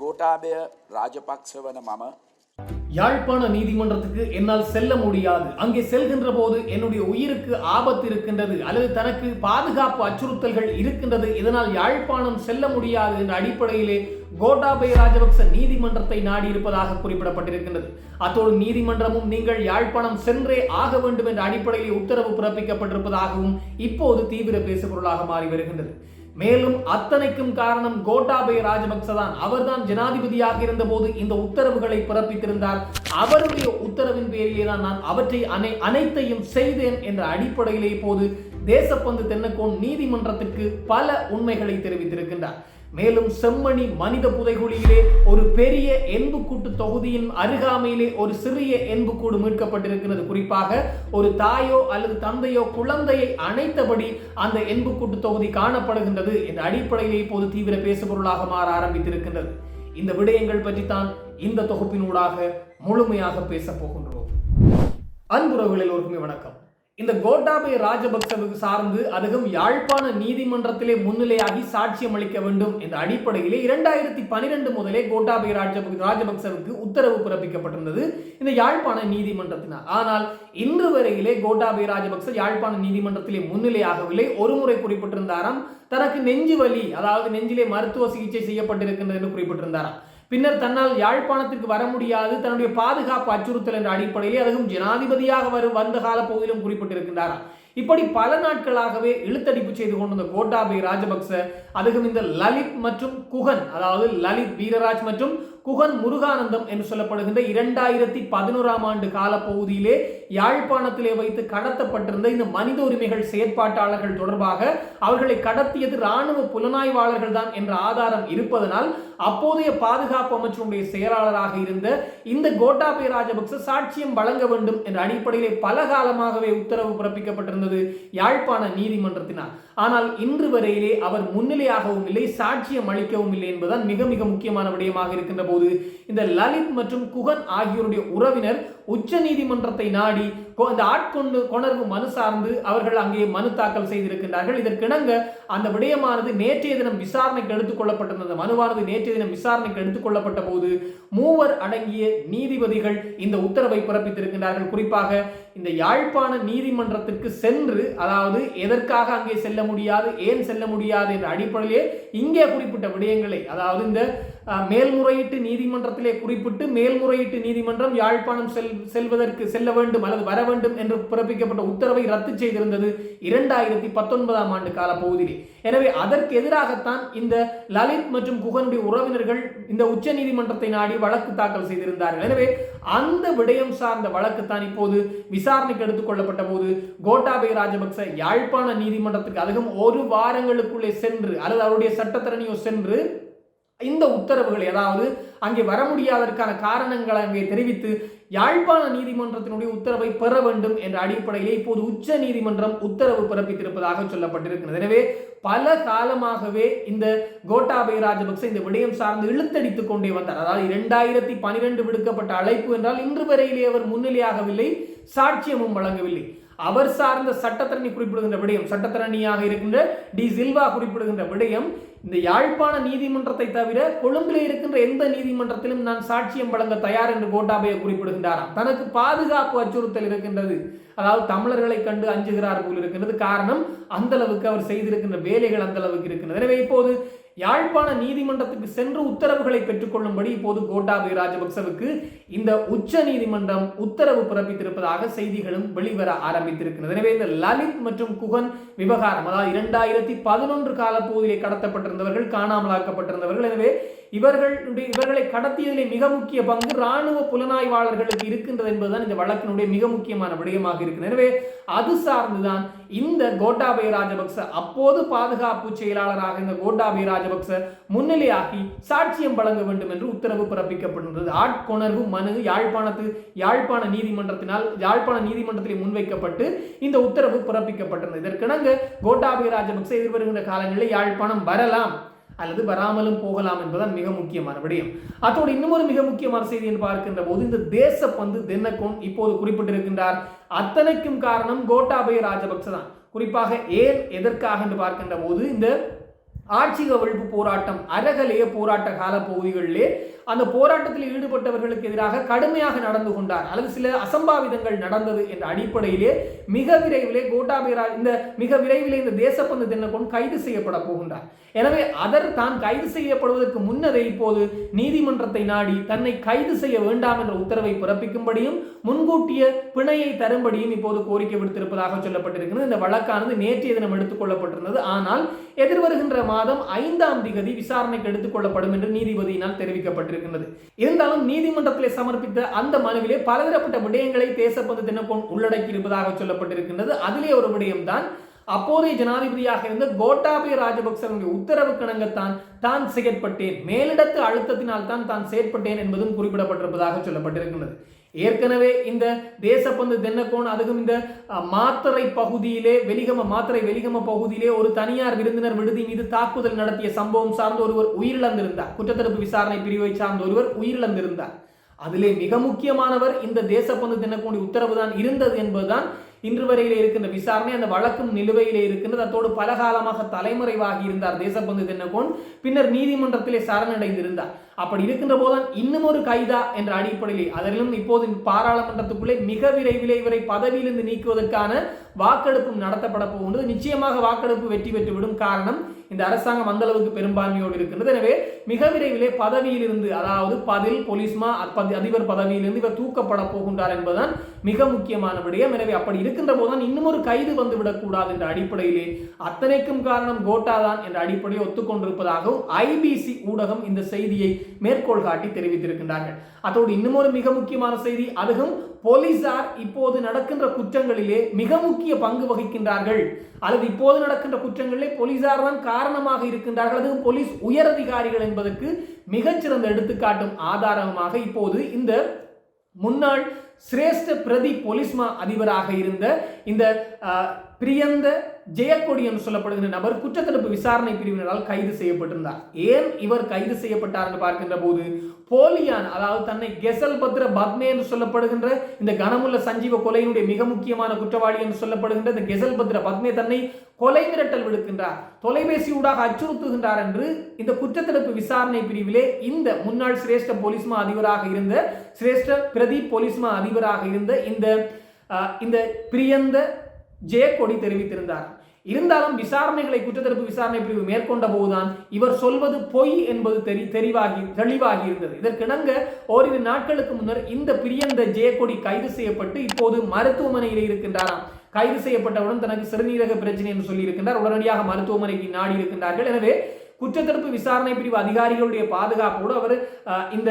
கோட்டாபய ராஜபக்ச வன யாழ்ப்பாண நீதிமன்றத்துக்கு என்னால் செல்ல முடியாது. அங்கே செல்கின்ற போது என்னுடைய உயிருக்கு ஆபத்து இருக்கின்றது அல்லது தனக்கு பாதுகாப்பு அச்சுறுத்தல்கள் இருக்கின்றது. இதனால் யாழ்ப்பாணம் செல்ல முடியாது என்ற அடிப்படையிலே கோட்டாபய ராஜபக்ச நீதிமன்றத்தை நாடி இருப்பதாக குறிப்பிடப்பட்டிருக்கின்றது. அத்தோடு நீதிமன்றமும் நீங்கள் யாழ்ப்பாணம் சென்றே ஆக வேண்டும் என்ற அடிப்படையிலே உத்தரவு பிறப்பிக்கப்பட்டிருப்பதாகவும் இப்போது தீவிர பேசுபொருளாக மாறி வருகின்றது. மேலும் அத்தனைக்கும் காரணம் கோட்டாபய ராஜபக்ச தான் அவர்தான் ஜனாதிபதியாக இருந்தபோது இந்த உத்தரவுகளை பிறப்பித்திருந்தார். அவருடைய உத்தரவின் பேரிலே தான் நான் அவற்றை அனை அனைத்தையும் செய்தேன் என்ற அடிப்படையிலே போது தேசப்பந்து தென்னக்கோன் நீதிமன்றத்திற்கு பல உண்மைகளை தெரிவித்திருக்கின்றார். மேலும் செம்மணி மனித புதைகுழியிலே ஒரு பெரிய எண்புக்கூட்டு தொகுதியின் அருகாமையிலே ஒரு சிறிய எண்புக்கூடு மீட்கப்பட்டிருக்கிறது. குறிப்பாக ஒரு தாயோ அல்லது தந்தையோ குழந்தையை அணைத்தபடி அந்த எண்புக்கூட்டு தொகுதி காணப்படுகின்றது. என்ற அடிப்படையிலே இப்போது தீவிர பேசுபொருளாக மாற ஆரம்பித்திருக்கின்றது. இந்த விடயங்கள் பற்றித்தான் இந்த தொகுப்பினூடாக முழுமையாக பேசப் போகின்றோம். அன்புறவுகளில் ஒருமை வணக்கம். இந்த கோட்டாபய ராஜபக்சவுக்கு சார்ந்து அதுவும் யாழ்ப்பாண நீதிமன்றத்திலே முன்னிலையாகி சாட்சியம் அளிக்க வேண்டும் என்ற அடிப்படையிலே இரண்டாயிரத்தி பனிரெண்டு முதலே கோட்டாபய ராஜபக் ராஜபக்சவுக்கு உத்தரவு பிறப்பிக்கப்பட்டிருந்தது இந்த யாழ்ப்பாண நீதிமன்றத்தினால். ஆனால் இன்று வரையிலே கோட்டாபய ராஜபக்ச யாழ்ப்பாண நீதிமன்றத்திலே முன்னிலையாகவில்லை. ஒரு முறை குறிப்பிட்டிருந்தாராம். தனக்கு நெஞ்சு வலி அதாவது நெஞ்சிலே மருத்துவ சிகிச்சை செய்யப்பட்டிருக்கின்றது என்று குறிப்பிட்டிருந்தாராம். பின்னர் தன்னால் யாழ்ப்பாணத்திற்கு வர முடியாது. தன்னுடைய பாதுகாப்பு அச்சுறுத்தல் என்ற அடிப்படையிலே அதுவும் ஜனாதிபதியாக வரும் வந்த கால பகுதியிலும் குறிப்பிட்டிருக்கின்றாராம் இப்படி பல நாட்களாகவே இழுத்தடிப்பு செய்து கொண்டிருந்த கோட்டாபய ராஜபக்ச அதுவும் இந்த லலித் மற்றும் குகன் அதாவது லலித் வீரராஜ் மற்றும் குகன் முருகானந்தம் என்று சொல்லப்படுகின்ற இரண்டாயிரத்தி பதினோராம் ஆண்டு கால பகுதியிலே யாழ்ப்பாணத்திலே வைத்து கடத்தப்பட்டிருந்த இந்த மனித உரிமைகள் செயற்பாட்டாளர்கள் தொடர்பாக அவர்களை கடத்தியது இராணுவ புலனாய்வாளர்கள் தான் என்ற ஆதாரம் இருப்பதனால் அப்போதைய பாதுகாப்பு அமைச்சருடைய செயலாளராக இருந்த இந்த கோட்டாபே ராஜபக்ச சாட்சியம் வழங்க வேண்டும் என்ற அடிப்படையிலே பல காலமாகவே உத்தரவு பிறப்பிக்கப்பட்டிருந்தது யாழ்ப்பாண நீதிமன்றத்தினால். ஆனால் இன்று வரையிலே அவர் முன்னிலையாகவும் இல்லை சாட்சியம் அளிக்கவும் இல்லை என்பதுதான் மிக மிக முக்கியமான விடயமாக இருக்கின்ற போது இந்த லலித் மற்றும் குகன் ஆகியோருடைய உறவினர் உச்ச நீதிமன்றத்தை நாடி கொ- இந்த ஆட்கொண்டு கொணர்வு மனு சார்ந்து அவர்கள் அங்கே மனு தாக்கல் செய்திருக்கின்றார்கள். இதற்கிணங்க அந்த விடயமானது நேற்றைய தினம் விசாரணைக்கு எடுத்துக்கொள்ளப்பட்டிருந்த அந்த மனுவானது நேற்றைய தினம் விசாரணைக்கு எடுத்துக்கொள்ளப்பட்ட போது மூவர் அடங்கிய நீதிபதிகள் இந்த உத்தரவை பிறப்பித்திருக்கின்றார்கள். குறிப்பாக இந்த யாழ்ப்பாண நீதிமன்றத்திற்கு சென்று அதாவது எதற்காக அங்கே செல்ல முடியாது ஏன் செல்ல முடியாது என்ற அடிப்படையிலே இங்கே குறிப்பிட்ட விடயங்களை அதாவது இந்த மேல்முறையீட்டு நீதிமன்றத்திலே குறிப்பிட்டு மேல்முறையீட்டு நீதிமன்றம் யாழ்ப்பாணம் செல் செல்வதற்கு செல்ல வேண்டும் அல்லது வர வேண்டும் என்று பிறப்பிக்கப்பட்ட உத்தரவை ரத்து செய்திருந்தது இரண்டாயிரத்தி பத்தொன்பதாம் ஆண்டு கால பகுதியிலே. எனவே அதற்கு எதிராகத்தான் இந்த லலித் மற்றும் குகனுடைய உறவினர்கள் இந்த உச்ச நீதிமன்றத்தை நாடி வழக்கு தாக்கல் செய்திருந்தார்கள். எனவே அந்த விடயம் சார்ந்த வழக்கு தான் இப்போது விசாரணைக்கு எடுத்துக்கொள்ளப்பட்ட போது கோட்டாபய ராஜபக்ச யாழ்ப்பாண நீதிமன்றத்துக்கு அதிகம் ஒரு வாரங்களுக்குள்ளே சென்று அல்லது அவருடைய சட்டத்தரணியோ சென்று இந்த உத்தரவுகள் ஏதாவது அங்கே வர முடியாததற்கான காரணங்களை அங்கே தெரிவித்து யாழ்ப்பாண நீதிமன்றத்தினுடைய உத்தரவை பெற வேண்டும் என்ற அடிப்படையிலே இப்போது உச்ச நீதிமன்றம் உத்தரவு பிறப்பித்திருப்பதாக சொல்லப்பட்டிருக்கிறது. எனவே பல காலமாகவே இந்த கோட்டாபய ராஜபக்ச இந்த விடயம் சார்ந்து இழுத்தடித்துக் கொண்டே வந்தார். அதாவது இரண்டாயிரத்தி பனிரெண்டு விடுக்கப்பட்ட அழைப்பு என்றால் இன்று வரையிலே அவர் முன்னிலையாகவில்லை சாட்சியமும் வழங்கவில்லை. அவர் சார்ந்த சட்டத்தரணி குறிப்பிடுகின்ற விடயம் சட்டத்தரணியாக இருக்கின்ற டி சில்வா குறிப்பிடுகின்ற விடயம் இந்த யாழ்ப்பாண நீதிமன்றத்தை தவிர கொழும்பில் இருக்கின்ற எந்த நீதிமன்றத்திலும் நான் சாட்சியம் வழங்க தயார் என்று கோட்டாபய குறிப்பிடுகின்றாராம். தனக்கு பாதுகாப்பு அச்சுறுத்தல் இருக்கின்றது. அதாவது தமிழர்களை கண்டு அஞ்சுகிறார் போல் இருக்கின்றது. காரணம் அந்த அளவுக்கு அவர் செய்திருக்கின்ற வேலைகள் அந்த அளவுக்கு இருக்கின்றது. எனவே இப்போது யாழ்ப்பாண நீதிமன்றத்துக்கு சென்று உத்தரவுகளை பெற்றுக்கொள்ளும்படி இப்போது கோட்டாபய ராஜபக்சவுக்கு இந்த உச்ச நீதிமன்றம் உத்தரவு பிறப்பித்திருப்பதாக செய்திகளும் வெளிவர ஆரம்பித்திருக்கிறது எனவே இந்த லலித் மற்றும் குகன் விவகாரம் அதாவது இரண்டாயிரத்தி பதினொன்று காலப்பகுதியிலே கடத்தப்பட்டிருந்தவர்கள் காணாமலாக்கப்பட்டிருந்தவர்கள் எனவே இவர்களுடைய இவர்களை கடத்தியதிலே மிக முக்கிய பங்கு இராணுவ புலனாய்வாளர்களுக்கு இருக்கின்றது என்பதுதான் இந்த வழக்கினுடைய மிக முக்கியமான விடயமாக இருக்கிறது எனவே அது சார்ந்துதான் இந்த கோட்டாபய ராஜபக்ச அப்போது பாதுகாப்பு செயலாளராக இந்த கோட்டாபய ராஜபக்ச முன்னிலையாகி சாட்சியம் வழங்க வேண்டும் என்று உத்தரவு பிறப்பிக்கப்பட்டிருந்தது ஆட்கொணர்வு மனு யாழ்ப்பாணத்து யாழ்ப்பாண நீதிமன்றத்தினால் யாழ்ப்பாண நீதிமன்றத்தில் முன்வைக்கப்பட்டு இந்த உத்தரவு பிறப்பிக்கப்பட்டிருந்தது. இதற்கிணங்க கோட்டாபய ராஜபக்ச எதிர்வருகின்ற காலங்களில் யாழ்ப்பாணம் வரலாம். அல்லது வராமலும் போகலாம் என்பதுதான் மிக முக்கியமான விடயம். அத்தோடு இன்னொரு மிக முக்கியமான செய்தி என்று பார்க்கின்ற போது இந்த தேச பந்து தென்னக்கோன் இப்போது குறிப்பிட்டிருக்கின்றார். அத்தனைக்கும் காரணம் கோட்டாபய ராஜபக்ச தான் குறிப்பாக ஏன் எதற்காக என்று பார்க்கின்ற போது இந்த ஆட்சி கவிழ்ப்பு போராட்டம் அறகலைய போராட்ட கால பகுதிகளிலே அந்த போராட்டத்தில் ஈடுபட்டவர்களுக்கு எதிராக கடுமையாக நடந்து கொண்டார். அல்லது சில அசம்பாவிதங்கள் நடந்தது என்ற அடிப்படையிலே மிக விரைவிலே கோட்டாபய இந்த மிக விரைவிலே இந்த தேசப்பந்து தினகோன் கைது செய்யப்பட போகின்றார். எனவே அதர் தான் கைது செய்யப்படுவதற்கு முன்னதே இப்போது நீதிமன்றத்தை நாடி தன்னை கைது செய்ய வேண்டாம் என்ற உத்தரவை பிறப்பிக்கும்படியும் முன்கூட்டிய பிணையை தரும்படியும் இப்போது கோரிக்கை விடுத்திருப்பதாக சொல்லப்பட்டிருக்கிறது. இந்த வழக்கானது நேற்றைய தினம் எடுத்துக் கொள்ளப்பட்டிருந்தது. ஆனால் எதிர்வருகின்ற மாதம் ஐந்தாம் திகதி விசாரணைக்கு எடுத்துக் கொள்ளப்படும் என்று நீதிபதியினால் தெரிவிக்கப்பட்டிருக்கின்றது. இருந்தாலும் நீதிமன்றத்தில் சமர்ப்பித்த அந்த மனுவிலே பலதரப்பட்ட விடயங்களை தேசப்பந்து தினக்கோன் உள்ளடக்கி இருப்பதாக சொல்லப்பட்டிருக்கின்றது. அதிலே ஒரு விடயம்தான் அப்போதைய ஜனாதிபதியாக இருந்த கோட்டாபய ராஜபக்சனுடைய உத்தரவு கிணங்கத்தான் தான் செயற்பட்டேன். மேலிடத்து அழுத்தத்தினால் தான் தான் செயற்பட்டேன் என்பதும் குறிப்பிடப்பட்டிருப்பதாக சொல்லப்பட்டிருக்கின்றது. ஏற்கனவே இந்த தேசப்பந்து தென்னக்கோன் அதுக்கும் இந்த மாத்திரை பகுதியிலே வெளிகம மாத்திரை வெளிகம பகுதியிலே ஒரு தனியார் விருந்தினர் விடுதி மீது தாக்குதல் நடத்திய சம்பவம் சார்ந்த ஒருவர் உயிரிழந்திருந்தார். குற்றத்தடுப்பு விசாரணை பிரிவை சார்ந்த ஒருவர் உயிரிழந்திருந்தார். அதிலே மிக முக்கியமானவர் இந்த தேசப்பந்து தினக்கூடிய உத்தரவு தான் இருந்தது என்பதுதான் இன்று வரையிலே இருக்கின்ற விசாரணை அந்த வழக்கும் நிலுவையில் இருக்கின்றது. அத்தோடு பல காலமாக தலைமறைவாகி இருந்தார் தேசப்பந்து தினகோன் பின்னர் நீதிமன்றத்திலே சரணடைந்திருந்தார். அப்படி இருக்கின்ற போதுதான் இன்னும் ஒரு கைதா என்ற அடிப்படையிலே அதிலும் இப்போது பாராளுமன்றத்துக்குள்ளே மிக விரைவில் இவரை பதவியிலிருந்து நீக்குவதற்கான வாக்கெடுப்பும் நடத்தப்பட போகின்றது. நிச்சயமாக வாக்கெடுப்பு வெற்றி பெற்றுவிடும் காரணம் இந்த அரசாங்கம் அந்த அளவுக்கு பெரும்பான்மையோடு இருக்கின்றது. எனவே மிக விரைவிலே பதவியிலிருந்து அதாவது பதில் போலீஸ்மா அதிபர் பதவியிலிருந்து இவர் தூக்கப்பட போகின்றார் என்பதுதான் மிக முக்கியமான விடயம். எனவே அப்படி இருக்கின்ற போதுதான் இன்னும் ஒரு கைது வந்துவிடக்கூடாது என்ற அடிப்படையிலே அத்தனைக்கும் காரணம் கோட்டா தான் என்ற அடிப்படையை ஒத்துக்கொண்டிருப்பதாகவும் ஐபிசி ஊடகம் இந்த செய்தியை மேற்கோள் காட்டி தெரிவித்திருக்கின்றார்கள். அதோடு இன்னும் ஒரு மிக முக்கியமான செய்தி அதுவும் போலீசார் இப்போது நடக்கின்ற குற்றங்களிலே மிக முக்கிய பங்கு வகிக்கின்றார்கள். அல்லது இப்போது நடக்கின்ற குற்றங்களிலே போலீசார் தான் காரணமாக இருக்கின்றார்கள். அது போலீஸ் உயரதிகாரிகள் என்பதற்கு மிகச்சிறந்த எடுத்துக்காட்டும் ஆதாரமாக இப்போது இந்த முன்னாள் சிரேஷ்ட பிரதி போலீஸ்மா அதிபராக இருந்த இந்த பிரியந்த ஜெயக்கொடி என்று சொல்லப்படுகிற நபர் குற்றத்தடுப்பு விசாரணை பிரிவினரால் கைது செய்யப்பட்டிருந்தார். ஏன் இவர் கைது செய்யப்பட்டார் என்று பார்க்கின்ற போது போலியான் அதாவது தன்னை கெசல் பத்ர பத்மே என்று சொல்லப்படுகின்ற இந்த கனமுள்ள சஞ்சீவ கொலையினுடைய மிக முக்கியமான குற்றவாளி என்று சொல்லப்படுகின்ற இந்த கெசல் பத்ர பத்மே தன்னை கொலை மிரட்டல் விடுக்கின்றார். தொலைபேசி ஊடாக அச்சுறுத்துகின்றார் என்று இந்த குற்றத்தடுப்பு விசாரணை பிரிவிலே இந்த முன்னாள் சிரேஷ்ட போலீஸ்மா அதிபராக இருந்த சிரேஷ்ட பிரதீப் போலீஸ்மா அதிபராக இருந்த இந்த இந்த பிரியந்த ஜெயக்கொடி தெரிவித்திருந்தார். இருந்தாலும் விசாரணைகளை குற்றத்தடுப்பு விசாரணை பிரிவு மேற்கொண்ட போதுதான் இவர் சொல்வது பொய் என்பது தெரி தெரிவாகி தெளிவாகி இருந்தது. இதற்கிணங்க ஓரிரு நாட்களுக்கு முன்னர் இந்த பிரியந்த ஜெயக்கொடி கைது செய்யப்பட்டு இப்போது மருத்துவமனையில் இருக்கின்றாராம். கைது செய்யப்பட்டவுடன் தனக்கு சிறுநீரக பிரச்சனை என்று சொல்லியிருக்கின்றார். உடனடியாக மருத்துவமனைக்கு நாடி இருக்கின்றார்கள். எனவே குற்றத்தடுப்பு விசாரணை பிரிவு அதிகாரிகளுடைய பாதுகாப்போடு அவர் இந்த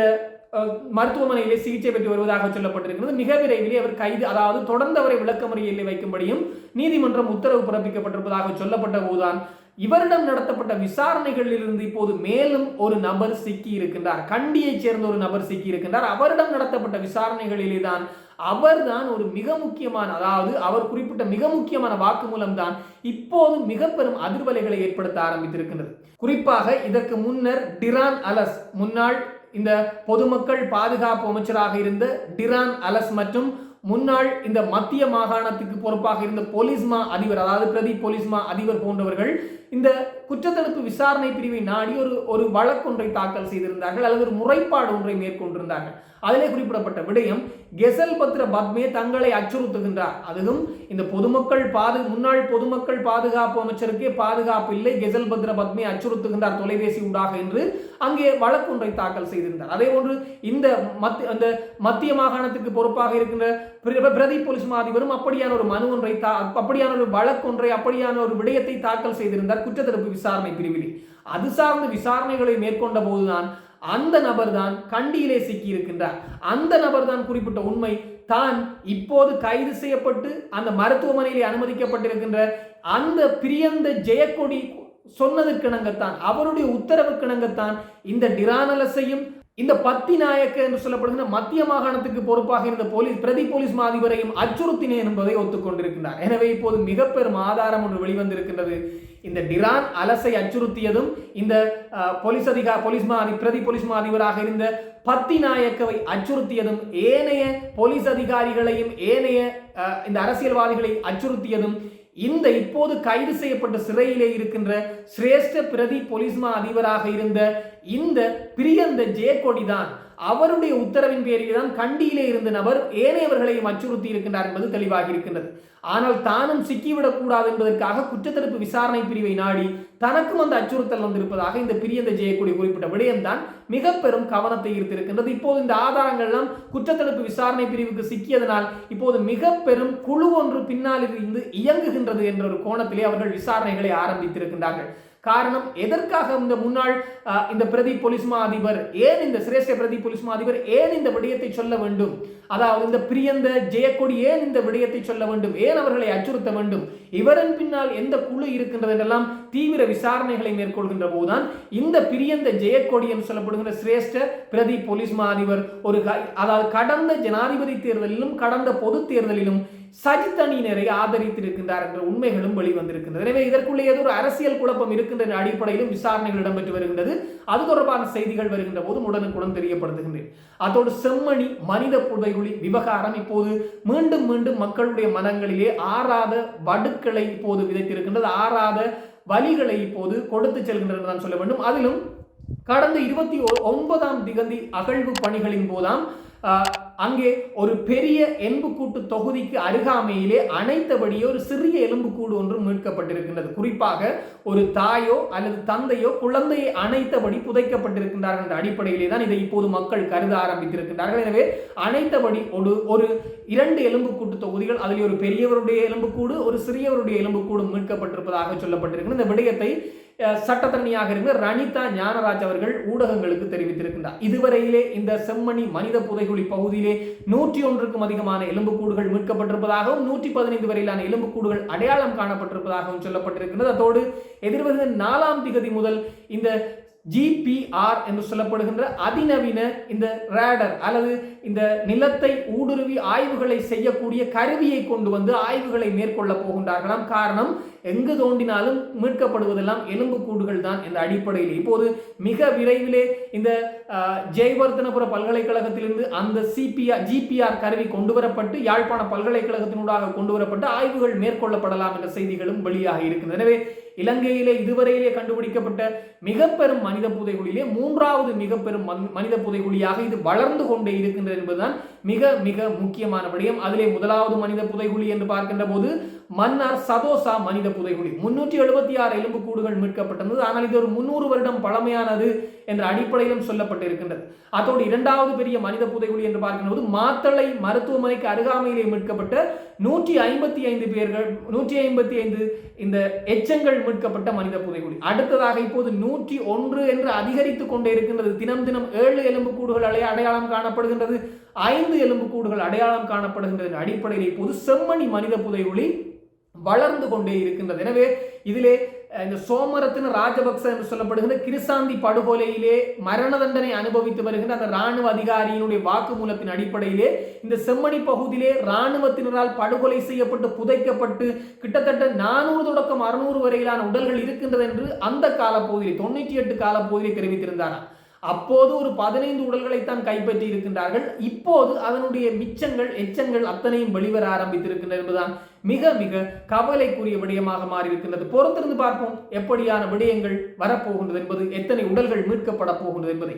மருத்துவமனையிலே சிகிச்சை பெற்று வருவதாக சொல்லப்பட்டிருக்கிறது. மிக விரைவிலே அவர் கைது அதாவது தொடர்ந்து அவரை விளக்கமறியலில் வைக்கும்படியும் நீதிமன்றம் உத்தரவு பிறப்பிக்கப்பட்டிருப்பதாக சொல்லப்பட்ட போதுதான் இவரிடம் நடத்தப்பட்ட விசாரணைகளிலிருந்து இப்போது மேலும் ஒரு நபர் சிக்கி இருக்கின்றார் கண்டியைச் சேர்ந்த ஒரு நபர் சிக்கி இருக்கின்றார் அவரிடம் நடத்தப்பட்ட விசாரணைகளிலே தான் அவர்தான் ஒரு மிக முக்கியமான அதாவது அவர் குறிப்பிட்ட மிக முக்கியமான வாக்குமூலம் தான் இப்போது மிக பெரும் அதிர்வலைகளை ஏற்படுத்த ஆரம்பித்திருக்கின்றது. குறிப்பாக இதற்கு முன்னர் டிரான் அலஸ் முன்னாள் இந்த பொதுமக்கள் பாதுகாப்பு அமைச்சராக இருந்த டிரான் அலஸ் மற்றும் முன்னாள் இந்த மத்திய மாகாணத்துக்கு பொறுப்பாக இருந்த போலீஸ்மா அதிபர் அதாவது பிரதி போலீஸ்மா அதிபர் போன்றவர்கள் இந்த குற்றத்தடுப்பு விசாரணை பிரிவை நாடி ஒரு ஒரு வழக்கொன்றை தாக்கல் செய்திருந்தார்கள் அல்லது ஒரு முறைப்பாடு ஒன்றை மேற்கொண்டிருந்தார்கள். அதிலே குறிப்பிடப்பட்ட விடயம் கெசல் பத்ர பத்மே தங்களை அச்சுறுத்துகின்றார். அதுவும் இந்த பொதுமக்கள் பாது முன்னாள் பொதுமக்கள் பாதுகாப்பு அமைச்சருக்கே பாதுகாப்பு இல்லை கெசல் பத்ர பத்மே அச்சுறுத்துகின்றார் தொலைபேசி ஊடாக என்று அங்கே வழக்கொன்றை தாக்கல் செய்திருந்தார். அதே போன்று இந்த மத்திய அந்த மத்திய மாகாணத்துக்கு பொறுப்பாக இருக்கின்ற பிர- பிரதி போலீஸ் மாதிபரும் அப்படியான ஒரு மனு ஒன்றை தா அப்படியான ஒரு வழக்கொன்றை அப்படியான ஒரு விடயத்தை தாக்கல் செய்திருந்தார் குற்றத்தடுப்பு விசாரணை பிரிவிலே. அது சார்ந்த விசாரணைகளை மேற்கொண்ட போதுதான் அந்த நபர் தான் கண்டியிலே சிக்கி இருக்கின்றார் அந்த நபர் தான் குறிப்பிட்ட உண்மை. தான் இப்போது கைது செய்யப்பட்டு அந்த மருத்துவமனையிலே அனுமதிக்கப்பட்டிருக்கின்ற அந்த பிரியந்த ஜெயக்கொடி சொன்னதற்கிணங்கத்தான் அவருடைய உத்தரவுக்கிணங்கத்தான் இந்த டிரானலஸையும் இந்த பத்தி நாயக்க என்று சொல்லப்படுகிற மத்திய மாகாணத்துக்கு பொறுப்பாக இருந்த போலீஸ் பிரதி போலீஸ் மாதிபரையும் அச்சுறுத்தினேன் என்பதை ஒத்துக்கொண்டிருக்கிறார் எனவே இப்போது மிக பெரும் ஆதாரம் ஒன்று வெளிவந்திருக்கின்றது. இந்த டிரான் அலசை அச்சுறுத்தியதும் இந்த போலீஸ் அதிகா போலீஸ் மாதி பிரதி போலீஸ் மாதிபராக இருந்த பத்தி நாயக்கவை அச்சுறுத்தியதும் ஏனைய போலீஸ் அதிகாரிகளையும் ஏனைய இந்த அரசியல்வாதிகளை அச்சுறுத்தியதும் இந்த இப்போது கைது செய்யப்பட்ட சிறையிலே இருக்கின்ற சிரேஷ்ட பிரதி போலீஸ்மா அதிபராக இருந்த இந்த பிரியந்த ஜெயக்கொடி தான் அவருடைய உத்தரவின் பேரில் தான் கண்டியிலே இருந்த நபர் ஏனையவர்களையும் அச்சுறுத்தி இருக்கின்றார் என்பது தெளிவாகி இருக்கின்றது. ஆனால் தானும் சிக்கிவிடக்கூடாது என்பதற்காக குற்றத்தடுப்பு விசாரணை பிரிவை நாடி தனக்கும் அந்த அச்சுறுத்தல் வந்திருப்பதாக இந்த பிரியந்த ஜெயக்குடி குறிப்பிட்ட விடயம்தான் மிக பெரும் கவனத்தை ஈர்த்திருக்கின்றது இப்போது இந்த ஆதாரங்கள் எல்லாம் குற்றத்தடுப்பு விசாரணை பிரிவுக்கு சிக்கியதனால் இப்போது மிக பெரும் குழு ஒன்று பின்னால் இருந்து இயங்குகின்றது என்ற ஒரு கோணத்திலே அவர்கள் விசாரணைகளை ஆரம்பித்திருக்கின்றார்கள். காரணம் எதற்காக இந்த முன்னாள் இந்த பிரதி பொலிஸ்மா அதிபர் ஏன் இந்த சிரேஷ்ட பிரதி பொலிஸ்மா அதிபர் ஏன் இந்த விடயத்தை சொல்ல வேண்டும்? அதாவது இந்த பிரியந்த ஜெயக்கொடி ஏன் இந்த விடயத்தை சொல்ல வேண்டும்? ஏன் அவர்களை அச்சுறுத்த வேண்டும்? இவரின் பின்னால் எந்த குழு இருக்கின்றது என்றெல்லாம் தீவிர விசாரணைகளை மேற்கொள்கின்ற போதுதான் இந்த பிரியந்த ஜெயக்கொடி என்று சொல்லப்படுகின்ற சிரேஷ்ட பிரதி பொலிஸ்மா அதிபர் ஒரு க- அதாவது கடந்த ஜனாதிபதி தேர்தலிலும் கடந்த பொது தேர்தலிலும் சஜித் அணியினரை ஆதரித்திருக்கின்றார் என்ற உண்மைகளும் வெளிவந்திருக்கின்றது. எனவே இதற்குள்ளே ஏதோ ஒரு அரசியல் குழப்பம் இருக்கின்ற அடிப்படையிலும் விசாரணைகள் இடம்பெற்று வருகின்றது. அது தொடர்பான செய்திகள் வருகின்ற போதும் உடனுக்குடன் தெரியப்படுத்துகின்றேன். அதோடு செம்மணி மனித புதைகுழி விவகாரம் இப்போது மீண்டும் மீண்டும் மக்களுடைய மனங்களிலே ஆறாத வடுக்களை இப்போது விதைத்திருக்கின்றது. ஆறாத வலிகளை இப்போது கொடுத்து செல்கின்றது தான் நான் சொல்ல வேண்டும். அதிலும் கடந்த இருபத்தி ஒன்பதாம் திகதி அகழ்வு பணிகளின் போதாம் அங்கே ஒரு பெரிய எலும்புக்கூட்டு தொகுதிக்கு அருகாமையிலே அனைத்தபடியே ஒரு சிறிய எலும்புக்கூடு ஒன்று மீட்கப்பட்டிருக்கின்றது. குறிப்பாக ஒரு தாயோ அல்லது தந்தையோ குழந்தையை அனைத்தபடி புதைக்கப்பட்டிருக்கின்றார்கள் என்ற அடிப்படையிலே தான் இதை இப்போது மக்கள் கருத ஆரம்பித்திருக்கின்றார்கள். எனவே அனைத்தபடி ஒரு ஒரு இரண்டு எலும்புக்கூட்டு தொகுதிகள் அதில் ஒரு பெரியவருடைய எலும்புக்கூடு ஒரு சிறியவருடைய எலும்புக்கூடு மீட்கப்பட்டிருப்பதாக சொல்லப்பட்டிருக்கிறது இந்த விடயத்தை சட்டத்தரணியாக இருந்த ரணிதா ஞானராஜ் அவர்கள் ஊடகங்களுக்கு தெரிவித்திருக்கின்றார். இதுவரையிலே இந்த செம்மணி மனித புதைகுழி பகுதியிலே நூற்றி ஒன்றுக்கும் அதிகமான எலும்புக்கூடுகள் மீட்கப்பட்டிருப்பதாகவும் நூற்றி பதினைந்து வரையிலான எலும்புக்கூடுகள் அடையாளம் காணப்பட்டிருப்பதாகவும் சொல்லப்பட்டிருக்கின்றது. அதோடு எதிர்வருகிற நாலாம் திகதி முதல் இந்த ஜிபிஆர் என்று சொல்லப்படுகின்ற அதிநவீன இந்த ரேடர் அல்லது இந்த நிலத்தை ஊடுருவி ஆய்வுகளை செய்யக்கூடிய கருவியை கொண்டு வந்து ஆய்வுகளை மேற்கொள்ள போகின்றார்களாம். காரணம் எங்கு தோண்டினாலும் மீட்கப்படுவதெல்லாம் எலும்புக்கூடுகள் தான் என்ற அடிப்படையில். இப்போது மிக விரைவிலே இந்த ஜெயவர்தனபுர பல்கலைக்கழகத்திலிருந்து அந்த சிபிஆர் ஜிபிஆர் கருவி கொண்டு வரப்பட்டு யாழ்ப்பாண பல்கலைக்கழகத்தினூடாக கொண்டு வரப்பட்டு ஆய்வுகள் மேற்கொள்ளப்படலாம் என்ற செய்திகளும் வெளியாக இருக்கின்றன. எனவே இலங்கையிலே இதுவரையிலே கண்டுபிடிக்கப்பட்ட மிக பெரும் மனித புதைகுழியிலே மூன்றாவது மிக பெரும் மனித புதைகுழியாக இது வளர்ந்து கொண்டே இருக்கின்றது என்பதுதான் மிக மிக முக்கியமான விடயம். அதிலே முதலாவது மனித புதைகுழி என்று பார்க்கின்ற போது மன்னார் சதோசா மனித புதைகுழி. முன்னூற்றி எழுபத்தி ஆறு எலும்புக்கூடுகள் மீட்கப்பட்டிருந்தது. ஆனால் இது ஒரு முன்னூறு வருடம் பழமையானது என்ற அடிப்படையிலும் சொல்லப்பட்டிருக்கின்றது. அதோடு இரண்டாவது பெரிய மனித புதைகுழி என்று பார்க்கும்போது மாத்தளை மருத்துவமனைக்கு அருகாமையிலே மீட்கப்பட்ட நூற்றி ஐம்பத்தி ஐந்து பேர்கள் நூற்றி ஐம்பத்தி ஐந்து இந்த எச்சங்கள் மீட்கப்பட்ட மனித புதைகுழி. அடுத்ததாக இப்போது நூற்றி ஒன்று என்று அதிகரித்துக் கொண்டே இருக்கின்றது. தினம் தினம் ஏழு எலும்புக்கூடுகள் அடைய அடையாளம் காணப்படுகின்றது. ஐந்து எலும்புக்கூடுகள் அடையாளம் காணப்படுகின்றது அடிப்படையில் இப்போது செம்மணி மனித புதைகுழி வளர்ந்து கொண்டே இருக்கின்றது. எனவே இதிலே இந்த சோமரத்தின ராஜபக்ச என்று சொல்லப்படுகின்ற கிருசாந்தி படுகொலையிலே மரண தண்டனை அனுபவித்து வருகின்ற அந்த ராணுவ அதிகாரியினுடைய வாக்குமூலத்தின் அடிப்படையிலே இந்த செம்மணி பகுதியிலே ராணுவத்தினரால் படுகொலை செய்யப்பட்டு புதைக்கப்பட்டு கிட்டத்தட்ட நானூறு தொடக்கம் அறுநூறு வரையிலான உடல்கள் இருக்கின்றது என்று அந்த காலப்பகுதியில் தொண்ணூற்றி எட்டு காலப்பகுதியில் தெரிவித்திருந்தாராம். அப்போது ஒரு பதினைந்து உடல்களைத்தான் கைப்பற்றி இருக்கின்றார்கள். இப்போது அதனுடைய மிச்சங்கள் எச்சங்கள் அத்தனையும் வெளிவர ஆரம்பித்திருக்கின்றன என்பதுதான் மிக மிக கவலைக்குரிய விடயமாக மாறியிருக்கின்றது. பொறுத்திருந்து பார்ப்போம் எப்படியான விடயங்கள் வரப்போகின்றது என்பது எத்தனை உடல்கள் மீட்கப்பட போகின்றது என்பதை.